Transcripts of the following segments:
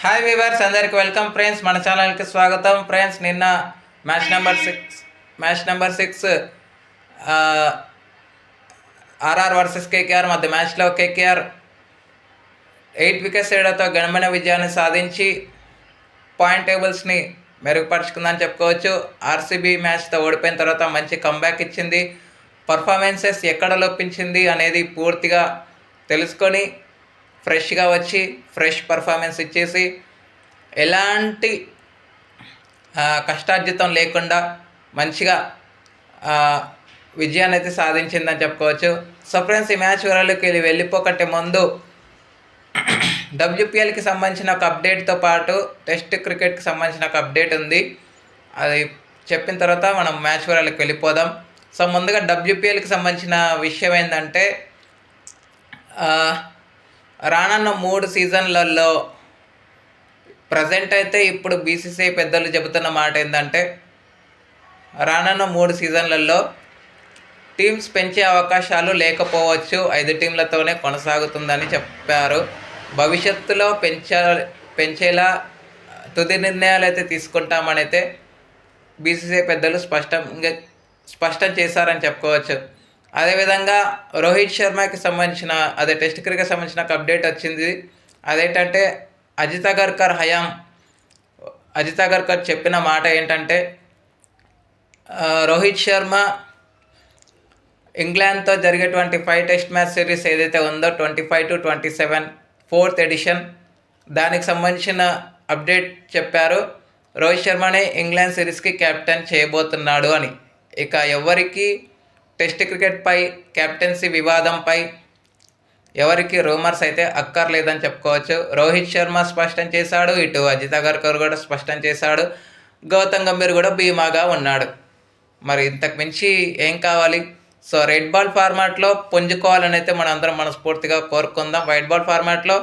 Hi viewers అందరికి welcome friends మన ఛానల్కి స్వాగతం. ఫ్రెండ్స్ నిన్న match number six match number six RR versus KKR మధ్య మ్యాచ్లో కేకేఆర్ ఎయిట్ వికెట్స్ తేడాతో ఘనమైన విజయాన్ని సాధించి పాయింట్ టేబుల్స్ని మెరుగుపరుచుకుందని చెప్పుకోవచ్చు. ఆర్సీబీ మ్యాచ్తో ఓడిపోయిన తర్వాత మంచి కంబ్యాక్ ఇచ్చింది. పర్ఫార్మెన్సెస్ ఎక్కడ లోపించింది అనేది పూర్తిగా తెలుసుకొని ఫ్రెష్గా వచ్చి ఫ్రెష్ పర్ఫార్మెన్స్ ఇచ్చేసి ఎలాంటి కష్టార్జితం లేకుండా మంచిగా విజయాన్ని అయితే సాధించిందని చెప్పుకోవచ్చు. సో ఫ్రెండ్స్ ఈ మ్యాచ్ వివరాలకు వెళ్ళి వెళ్ళిపోకంటే ముందు డబ్ల్యూపీఎల్కి సంబంధించిన ఒక అప్డేట్తో పాటు టెస్ట్ క్రికెట్కి సంబంధించిన ఒక అప్డేట్ ఉంది. అది చెప్పిన తర్వాత మనం మ్యాచ్ వివరాలకు వెళ్ళిపోదాం. సో ముందుగా డబ్ల్యూపీఎల్కి సంబంధించిన విషయం ఏంటంటే రానున్న మూడు సీజన్లలో ప్రజెంట్ అయితే ఇప్పుడు బీసీసీఐ పెద్దలు చెబుతున్న మాట ఏంటంటే రానున్న మూడు సీజన్లలో టీమ్స్ పెంచే అవకాశాలు లేకపోవచ్చు ఐదు టీంలతోనే కొనసాగుతుందని చెప్పారు. భవిష్యత్తులో పెంచ పెంచేలా తుది నిర్ణయాలు అయితే తీసుకుంటామని అయితే బీసీసీఐ పెద్దలు స్పష్టంగా స్పష్టం చేశారని చెప్పుకోవచ్చు. అదేవిధంగా రోహిత్ శర్మకి సంబంధించిన అదే టెస్ట్ క్రికెట్ సంబంధించిన ఒక అప్డేట్ వచ్చింది. అదేంటంటే అజిత్ అగర్కర్ హయాం అజిత్ అగర్కర్ చెప్పిన మాట ఏంటంటే రోహిత్ శర్మ ఇంగ్లాండ్తో జరిగేటువంటి ఫైవ్ టెస్ట్ మ్యాచ్ సిరీస్ ఏదైతే ఉందో twenty five to twenty seven fourth edition దానికి సంబంధించిన అప్డేట్ చెప్పారు. రోహిత్ శర్మనే ఇంగ్లాండ్ సిరీస్కి కెప్టెన్ చేయబోతున్నాడు అని. ఇక ఎవరికి టెస్ట్ క్రికెట్పై కెప్టెన్సీ వివాదంపై ఎవరికి రూమర్స్ అయితే అక్కర్లేదని చెప్పుకోవచ్చు. రోహిత్ శర్మ స్పష్టం చేశాడు ఇటు అజిత్ అగర్కర్ కూడా స్పష్టం చేశాడు గౌతమ్ గంభీర్ కూడా బీమాగా ఉన్నాడు. మరి ఇంతకు మించి ఏం కావాలి? సో రెడ్ బాల్ ఫార్మాట్లో పుంజుకోవాలని అయితే మనం అందరం మనస్ఫూర్తిగా కోరుకుందాం. వైట్ బాల్ ఫార్మాట్లో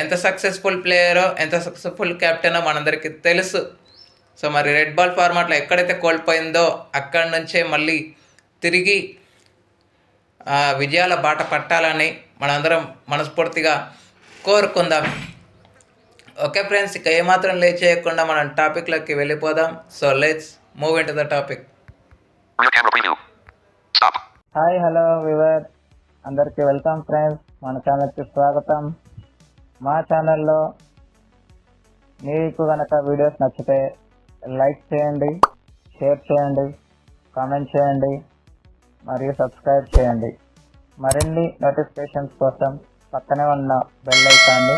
ఎంత సక్సెస్ఫుల్ ప్లేయరో ఎంత సక్సెస్ఫుల్ కెప్టెనో మనందరికీ తెలుసు. సో మరి రెడ్ బాల్ ఫార్మాట్లో ఎక్కడైతే కోల్పోయిందో అక్కడి నుంచే మళ్ళీ తిరిగి ఆ, విజయాల బాట పట్టాలని మనందరం మనస్ఫూర్తిగా కోరుకుందాం. ఓకే ఫ్రెండ్స్ ఇక ఏమాత్రం లేట్ చేయకుండా మనం టాపిక్లోకి వెళ్ళిపోదాం. So let's move into the topic hi hello viewer అందరికీ వెల్కమ్ ఫ్రెండ్స్. మన ఛానల్కి స్వాగతం. మా ఛానల్లో మీకు కనుక వీడియోస్ నచ్చితే లైక్ చేయండి షేర్ చేయండి కామెంట్ చేయండి. మరియు సబ్స్క్రైబ్ చేయండి. మరిన్ని నోటిఫికేషన్స్ కోసం పక్కనే ఉన్న బెల్ ఐకాన్ని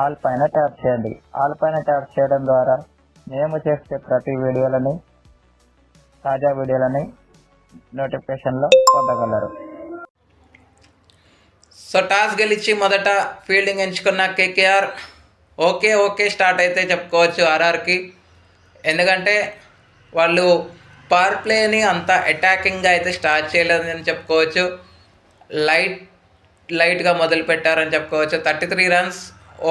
ఆల్ పైన ట్యాప్ చేయండి. ఆల్ పైన ట్యాప్ చేయడం ద్వారా మేము చేసే ప్రతి వీడియోలని తాజా వీడియోలని నోటిఫికేషన్లో పొందగలరు. సో టాస్ గెలిచి మొదట ఫీల్డింగ్ ఎంచుకున్న కేకేఆర్ ఓకే ఓకే స్టార్ట్ అయితే చెప్పుకోవచ్చు ఆర్ఆర్కి ఎందుకంటే వాళ్ళు పవర్ ప్లేని అంత అటాకింగ్గా అయితే స్టార్ట్ చేయలేదని చెప్పుకోవచ్చు. లైట్ లైట్గా మొదలు పెట్టారని చెప్పుకోవచ్చు. Thirty three runs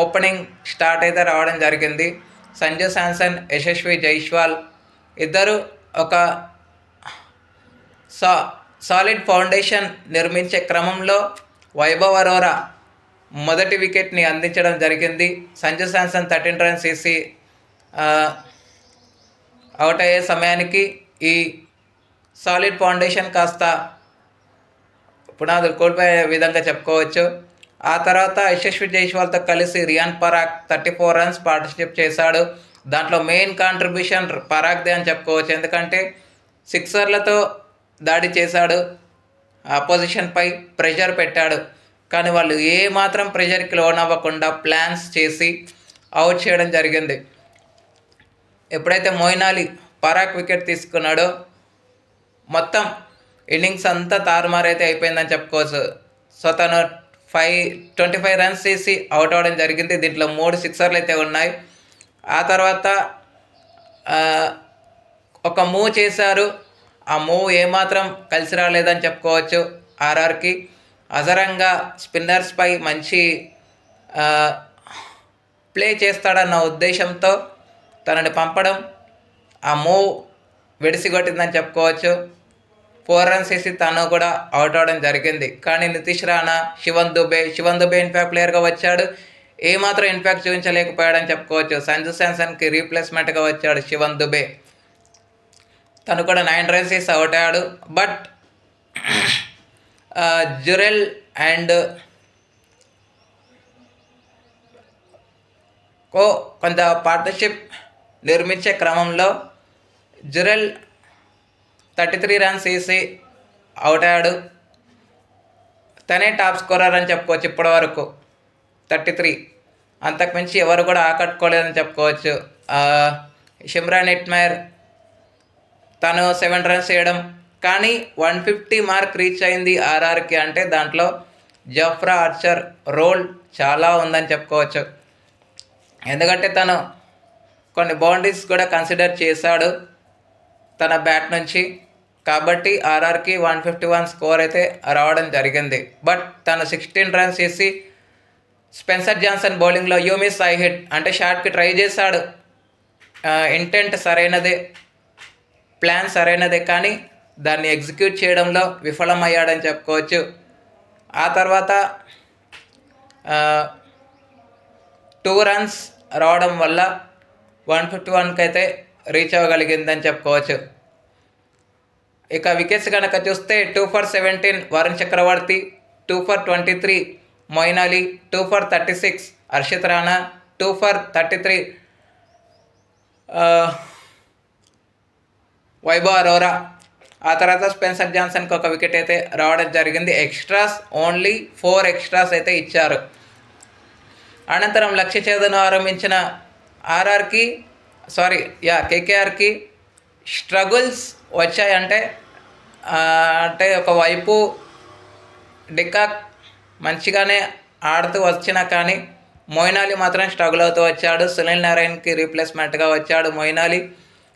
opening start అయితే రావడం జరిగింది. సంజు శాంసన్ యశస్వి జైష్వాల్ ఇద్దరు ఒక సా సాలిడ్ ఫౌండేషన్ నిర్మించే క్రమంలో వైభవ్ అరోరా మొదటి వికెట్ని అందించడం జరిగింది. సంజు శాంసన్ థర్టీన్ రన్స్ వేసి అవుట్ అయ్యే సమయానికి ఈ సాలిడ్ ఫౌండేషన్ కాస్త పునాదులు కోల్పోయే విధంగా చెప్పుకోవచ్చు. ఆ తర్వాత యశస్వి జైస్వాల్తో కలిసి Riyan Parag thirty four runs participate చేశాడు. దాంట్లో మెయిన్ కాంట్రిబ్యూషన్ పరాగ్దే అని చెప్పుకోవచ్చు. ఎందుకంటే సిక్సర్లతో దాడి చేశాడు. అపోజిషన్పై ప్రెషర్ పెట్టాడు. కానీ వాళ్ళు ఏ మాత్రం ప్రెషర్కి లోన్ అవ్వకుండా ప్లాన్స్ చేసి అవుట్ చేయడం జరిగింది. ఎప్పుడైతే మోయినాలి పరాక్ వికెట్ తీసుకున్నాడు. మొత్తం ఇన్నింగ్స్ అంతా తారుమారైతే అయిపోయిందని చెప్పుకోవచ్చు. సో తను ఫైవ్ ట్వంటీ ఫైవ్ రన్స్ చేసి అవుట్ అవ్వడం జరిగింది. దీంట్లో మూడు సిక్సర్లు అయితే ఉన్నాయి. ఆ తర్వాత ఒక మూవ్ చేశారు. ఆ మూవ్ ఏమాత్రం కలిసి రాలేదని చెప్పుకోవచ్చు ఆర్ఆర్కి. అజరంగా స్పిన్నర్స్పై మంచి ప్లే చేస్తాడన్న ఉద్దేశంతో తనని పంపడం ఆ మూవ్ వెడిసిగొట్టిందని చెప్పుకోవచ్చు. ఫోర్ రన్స్ వేసి తను కూడా అవుట్ అవడం జరిగింది. కానీ నితీష్ రాణా శివన్ దుబే శివన్ దుబే ఇన్ఫాక్ట్ ప్లేయర్గా వచ్చాడు. ఏమాత్రం ఇంపాక్ట్ చూపించలేకపోయాడని చెప్పుకోవచ్చు. సంజు శాంసన్కి రీప్లేస్మెంట్గా వచ్చాడు శివన్ దుబే. తను కూడా నైన్ రన్స్ వేసి అవుట్ అయ్యాడు. బట్ జురెల్ అండ్ కో కొంత పార్ట్నర్షిప్ నిర్మించే క్రమంలో జురెల్ థర్టీ త్రీ రన్స్ వేసి అవుట్ అయ్యాడు తనే టాప్ స్కోరర్ అని చెప్పుకోవచ్చు ఇప్పటివరకు. Thirty three. అంతకుమించి ఎవరు కూడా ఆకట్టుకోలేదని చెప్పుకోవచ్చు. షిమ్రాన్ ఇట్మైర్ తను సెవెన్ రన్స్ వేయడం. కానీ వన్ ఫిఫ్టీ మార్క్ రీచ్ అయింది ఆర్ఆర్కి అంటే దాంట్లో జఫ్రా ఆర్చర్ రోల్ చాలా ఉందని చెప్పుకోవచ్చు. ఎందుకంటే తను కొన్ని బౌండరీస్ కూడా కన్సిడర్ చేశాడు. తన బ్యాట్ నుంచి. కాబట్టి ఆర్ఆర్కి వన్ ఫిఫ్టీ వన్ స్కోర్ అయితే రావడం జరిగింది. బట్ తను సిక్స్టీన్ రన్స్ చేసి స్పెన్సర్ జాన్సన్ బౌలింగ్లో యూ మిస్ ఐ హిట్ అంటే షాట్కి ట్రై చేశాడు. ఇంటెంట్ సరైనదే ప్లాన్ సరైనదే కానీ దాన్ని ఎగ్జిక్యూట్ చేయడంలో విఫలమయ్యాడని చెప్పుకోవచ్చు. ఆ తర్వాత టూ రన్స్ రావడం వల్ల వన్ ఫిఫ్టీ వన్కి అయితే రీచ్ అవ్వగలిగిందని చెప్పుకోవచ్చు. ఇక వికెట్స్ కనుక చూస్తే two for seventeen Varun Chakravarthy two for twenty three Moeen Ali two for thirty six Harshit Rana two for thirty three Vaibhav Arora. ఆ తర్వాత స్పెన్సర్ జాన్సన్కి ఒక వికెట్ అయితే రావడం జరిగింది. ఎక్స్ట్రాస్ ఓన్లీ ఫోర్ ఎక్స్ట్రాస్ అయితే ఇచ్చారు. అనంతరం లక్ష్య ఛేదను ఆరంభించిన ఆర్ఆర్కి సారీ యా కేకేఆర్కి స్ట్రగుల్స్ వచ్చాయంటే అంటే ఒకవైపు డికాక్ మంచిగానే ఆడుతూ వచ్చినా కానీ మొయినాలి మాత్రం స్ట్రగుల్ అవుతూ వచ్చాడు. సునీల్ నారాయణ్కి రీప్లేస్మెంట్గా వచ్చాడు మొయినాలి.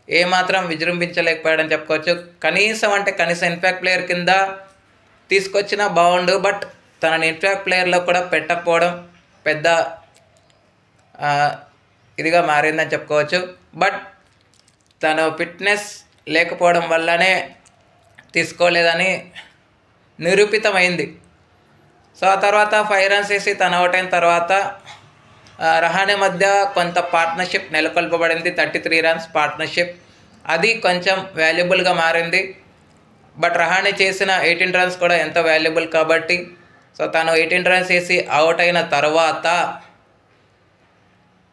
ఏమాత్రం విజృంభించలేకపోయాడని చెప్పుకోవచ్చు. కనీసం అంటే కనీసం ఇన్ఫాక్ట్ ప్లేయర్ కింద తీసుకొచ్చినా బాగుండు బట్ తనని ఇన్ఫాక్ట్ ప్లేయర్లో కూడా పెట్టకపోవడం పెద్ద ఇదిగా మారిందని చెప్పుకోవచ్చు. బట్ తను ఫిట్నెస్ లేకపోవడం వల్లనే తీసుకోలేదని నిరూపితమైంది. సో ఆ తర్వాత ఫైవ్ రన్స్ వేసి తను అవుట్ అయిన తర్వాత రహానే మధ్య కొంత పార్ట్నర్షిప్ నెలకొల్పబడింది. థర్టీ త్రీ రన్స్ పార్ట్నర్షిప్ అది కొంచెం వాల్యుబుల్గా మారింది. బట్ రహానే చేసిన ఎయిటీన్ రన్స్ కూడా ఎంతో వాల్యుబుల్ కాబట్టి సో తను ఎయిటీన్ రన్స్ వేసి అవుట్ అయిన తర్వాత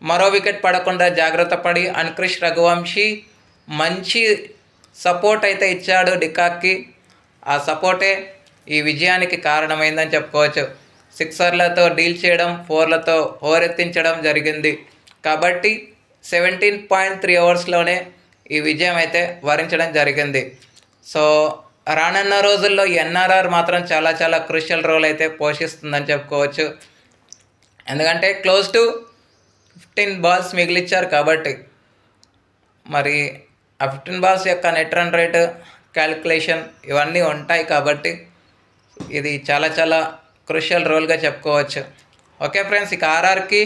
మరో వికెట్ పడకుండా జాగ్రత్త పడి అన్క్రిష్ రఘువంశీ మంచి సపోర్ట్ అయితే ఇచ్చాడు డికాక్కి. ఆ సపోర్టే ఈ విజయానికి కారణమైందని చెప్పుకోవచ్చు. సిక్సర్లతో డీల్ చేయడం ఫోర్లతో ఓరెత్తించడం జరిగింది. కాబట్టి సెవెంటీన్ పాయింట్ త్రీ అవర్స్లోనే ఈ విజయం అయితే వరించడం జరిగింది. సో రానున్న రోజుల్లో ఎన్ఆర్ఆర్ మాత్రం చాలా చాలా క్రూషియల్ రోల్ అయితే పోషిస్తుందని చెప్పుకోవచ్చు. ఎందుకంటే క్లోజ్ టు ఫిఫ్టీన్ బాల్స్ మిగిలిచ్చారు కాబట్టి. మరి ఆ ఫిఫ్టీన్ బాల్స్ యొక్క నెట్ రన్ రేట్ క్యాలిక్యులేషన్ ఇవన్నీ ఉంటాయి కాబట్టి ఇది చాలా చాలా క్రూషియల్ రోల్గా చెప్పుకోవచ్చు. ఓకే ఫ్రెండ్స్ ఇక ఆర్ఆర్కి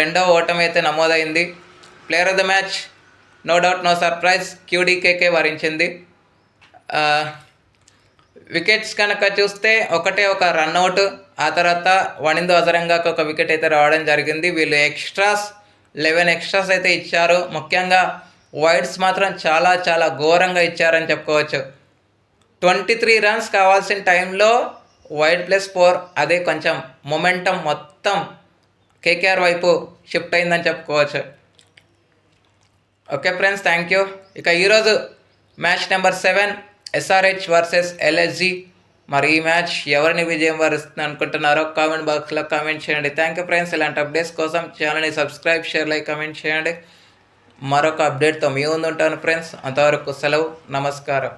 రెండవ ఓటమి అయితే నమోదైంది. Player of the match no doubt no surprise క్యూడీకేకే వరించింది. వికెట్స్ కనుక చూస్తే ఒకటే ఒక రన్అట్ ఆ తర్వాత వనిందు అజరంగాకు ఒక వికెట్ అయితే రావడం జరిగింది. వీళ్ళు ఎక్స్ట్రాస్ లెవెన్ ఎక్స్ట్రాస్ అయితే ఇచ్చారు. ముఖ్యంగా వైడ్స్ మాత్రం చాలా చాలా ఘోరంగా ఇచ్చారని చెప్పుకోవచ్చు. ట్వంటీ త్రీ రన్స్ కావాల్సిన టైంలో వైడ్ ప్లస్ ఫోర్ అదే కొంచెం మొమెంటం మొత్తం కేకేఆర్ వైపు షిఫ్ట్ అయిందని చెప్పుకోవచ్చు. ఓకే ఫ్రెండ్స్ థ్యాంక్ యూ ఇక ఈరోజు match number seven SRH versus LSG మరి ఈ మ్యాచ్ ఎవరిని విజయం వరుస్తుంది అనుకుంటున్నారో కామెంట్ బాక్స్లో కామెంట్ చేయండి. థ్యాంక్ యూ ఫ్రెండ్స్ ఇలాంటి అప్డేట్స్ కోసం ఛానల్ని సబ్స్క్రైబ్ షేర్ లైక్ కామెంట్ చేయండి. మరొక అప్డేట్తో మీ ముందు ఉంటాను ఫ్రెండ్స్ అంతవరకు సెలవు. నమస్కారం.